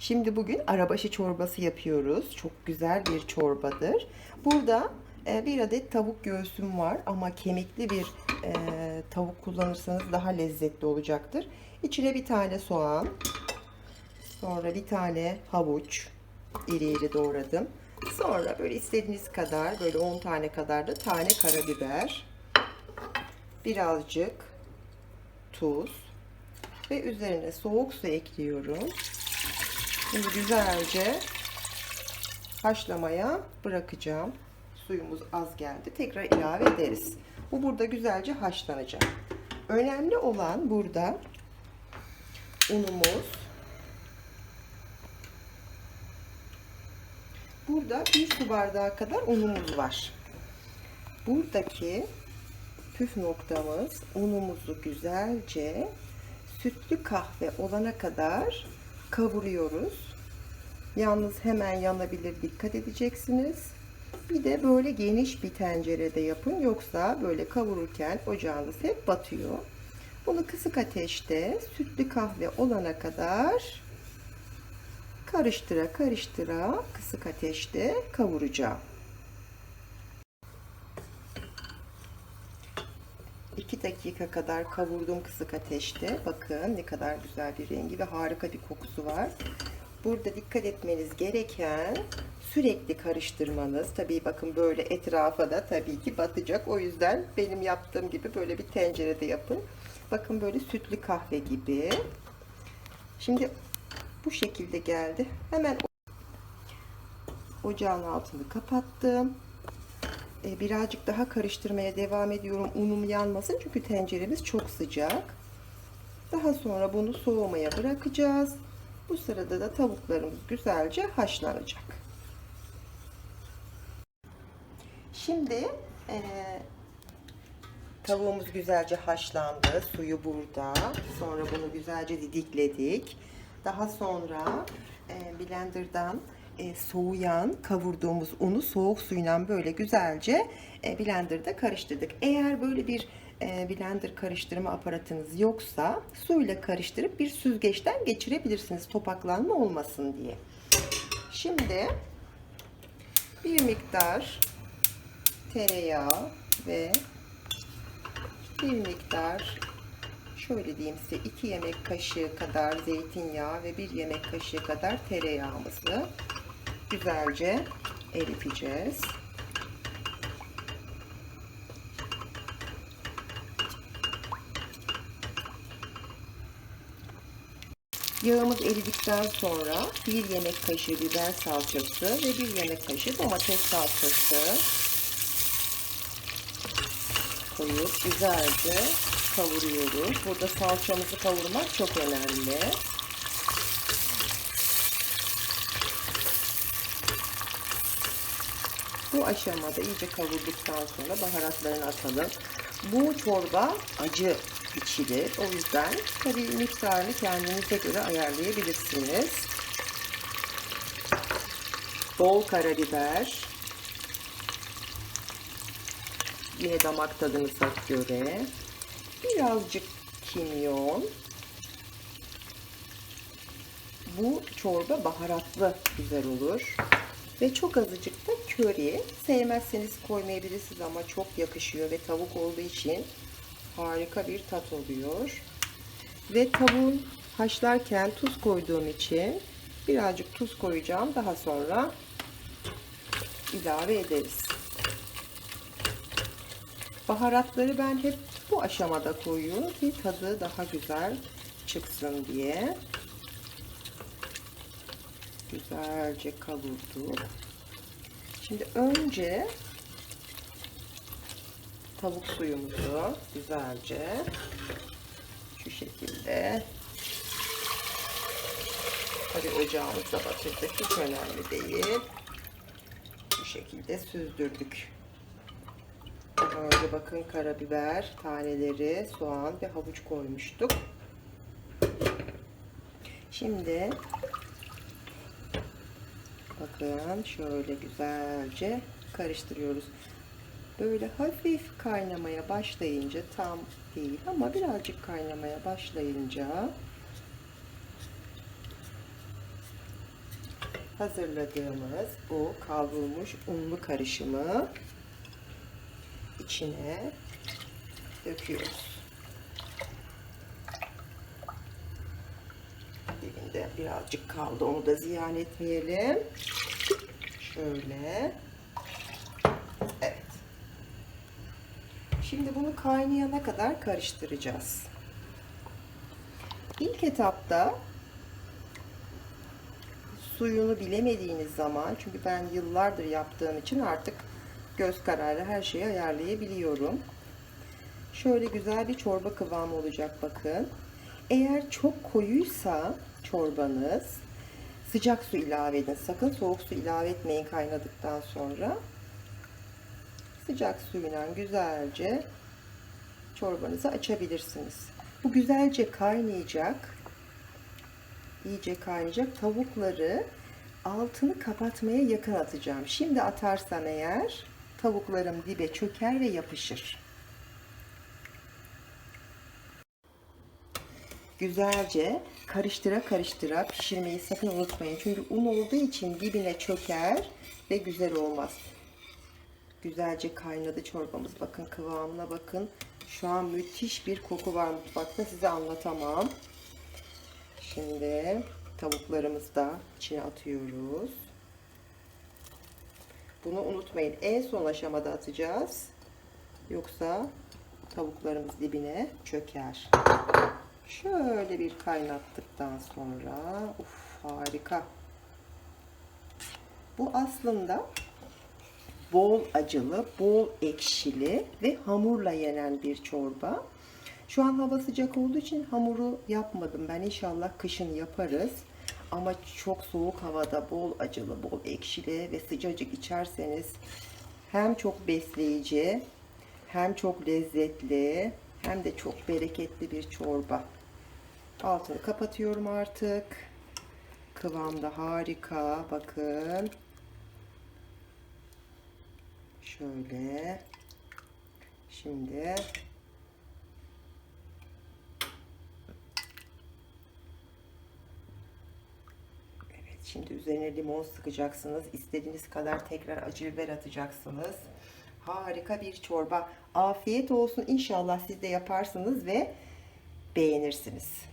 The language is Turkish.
Şimdi bugün arabaşı çorbası yapıyoruz. Çok güzel bir çorbadır. Burada e, bir adet tavuk göğsüm var ama kemikli bir e, tavuk kullanırsanız daha lezzetli olacaktır. İçine bir tane soğan, sonra bir tane havuç iri iri doğradım. Sonra böyle istediğiniz kadar böyle 10 tane kadar da tane karabiber, birazcık tuz ve üzerine soğuk su ekliyorum. Şimdi güzelce haşlamaya bırakacağım. Suyumuz az geldi. Tekrar ilave ederiz. Bu burada güzelce haşlanacak. Önemli olan burada unumuz. Burada bir su bardağı kadar unumuz var. Buradaki püf noktamız unumuzu güzelce sütlü kahve olana kadar kavuruyoruz. Yalnız hemen yanabilir dikkat edeceksiniz. Bir de böyle geniş bir tencerede yapın yoksa böyle kavururken ocağınız hep batıyor. Bunu kısık ateşte sütlü kahve olana kadar karıştıra karıştıra kısık ateşte kavuracağım. 2 dakika kadar kavurdum kısık ateşte. Bakın ne kadar güzel bir rengi ve harika bir kokusu var. Burada dikkat etmeniz gereken sürekli karıştırmanız. Tabii bakın böyle etrafa da tabii ki batacak. O yüzden benim yaptığım gibi böyle bir tencerede yapın. Bakın böyle sütlü kahve gibi. Şimdi bu şekilde geldi. Hemen ocağın altını kapattım. Ee, birazcık daha karıştırmaya devam ediyorum. Unum yanmasın çünkü tenceremiz çok sıcak. Daha sonra bunu soğumaya bırakacağız. Bu sırada da tavuklarımız güzelce haşlanacak. Şimdi e, tavuğumuz güzelce haşlandı. Suyu burada. Sonra bunu güzelce didikledik. Daha sonra e, blenderdan e, soğuyan kavurduğumuz unu soğuk suyla böyle güzelce e, blenderda karıştırdık. Eğer böyle bir e, blender karıştırma aparatınız yoksa suyla karıştırıp bir süzgeçten geçirebilirsiniz topaklanma olmasın diye. Şimdi bir miktar tereyağı ve bir miktar şöyle diyeyim size 2 yemek kaşığı kadar zeytinyağı ve 1 yemek kaşığı kadar tereyağımızı güzelce eriteceğiz. Yağımız eridikten sonra 1 yemek kaşığı biber salçası ve 1 yemek kaşığı domates salçası koyup güzelce kavuruyoruz. Burada salçamızı kavurmak çok önemli. Bu aşamada iyice kavurduktan sonra baharatlarını atalım. Bu çorba acı içilir. O yüzden tabii miktarını kendinize göre ayarlayabilirsiniz. Bol karabiber. Yine damak tadınıza göre. Birazcık kimyon. Bu çorba baharatlı güzel olur. Ve çok azıcık da köri. Sevmezseniz koymayabilirsiniz ama çok yakışıyor ve tavuk olduğu için harika bir tat oluyor. Ve tavuğu haşlarken tuz koyduğum için birazcık tuz koyacağım. Daha sonra ilave ederiz. Baharatları ben hep bu aşamada koyuyorum ki tadı daha güzel çıksın diye. Güzelce kavurduk. Şimdi önce tavuk suyumuzu güzelce şu şekilde Tabii ocağımıza batırdık. Hiç önemli değil. Bu şekilde süzdürdük. Daha önce bakın karabiber taneleri, soğan ve havuç koymuştuk. Şimdi bakın şöyle güzelce karıştırıyoruz. Böyle hafif kaynamaya başlayınca tam değil ama birazcık kaynamaya başlayınca hazırladığımız bu kavrulmuş unlu karışımı içine döküyoruz. Dibinde birazcık kaldı. Onu da ziyan etmeyelim. Şöyle. Evet. Şimdi bunu kaynayana kadar karıştıracağız. İlk etapta suyunu bilemediğiniz zaman çünkü ben yıllardır yaptığım için artık göz kararı her şeyi ayarlayabiliyorum. Şöyle güzel bir çorba kıvamı olacak bakın. Eğer çok koyuysa çorbanız sıcak su ilave edin. Sakın soğuk su ilave etmeyin kaynadıktan sonra. Sıcak suyla güzelce çorbanızı açabilirsiniz. Bu güzelce kaynayacak. İyice kaynayacak. Tavukları altını kapatmaya yakın atacağım. Şimdi atarsam eğer tavuklarım dibe çöker ve yapışır. Güzelce karıştıra karıştıra pişirmeyi sakın unutmayın. Çünkü un olduğu için dibine çöker ve güzel olmaz. Güzelce kaynadı çorbamız. Bakın kıvamına bakın. Şu an müthiş bir koku var mutfakta. Size anlatamam. Şimdi tavuklarımızı da içine atıyoruz. Bunu unutmayın. En son aşamada atacağız. Yoksa tavuklarımız dibine çöker. Şöyle bir kaynattıktan sonra uf harika. Bu aslında bol acılı, bol ekşili ve hamurla yenen bir çorba. Şu an hava sıcak olduğu için hamuru yapmadım. Ben inşallah kışın yaparız. Ama çok soğuk havada bol acılı, bol ekşili ve sıcacık içerseniz hem çok besleyici, hem çok lezzetli, hem de çok bereketli bir çorba. Altını kapatıyorum artık. Kıvam da harika. Bakın. Şöyle. Şimdi Evet, şimdi üzerine limon sıkacaksınız. İstediğiniz kadar tekrar acı biber atacaksınız. Harika bir çorba. Afiyet olsun. İnşallah siz de yaparsınız ve beğenirsiniz.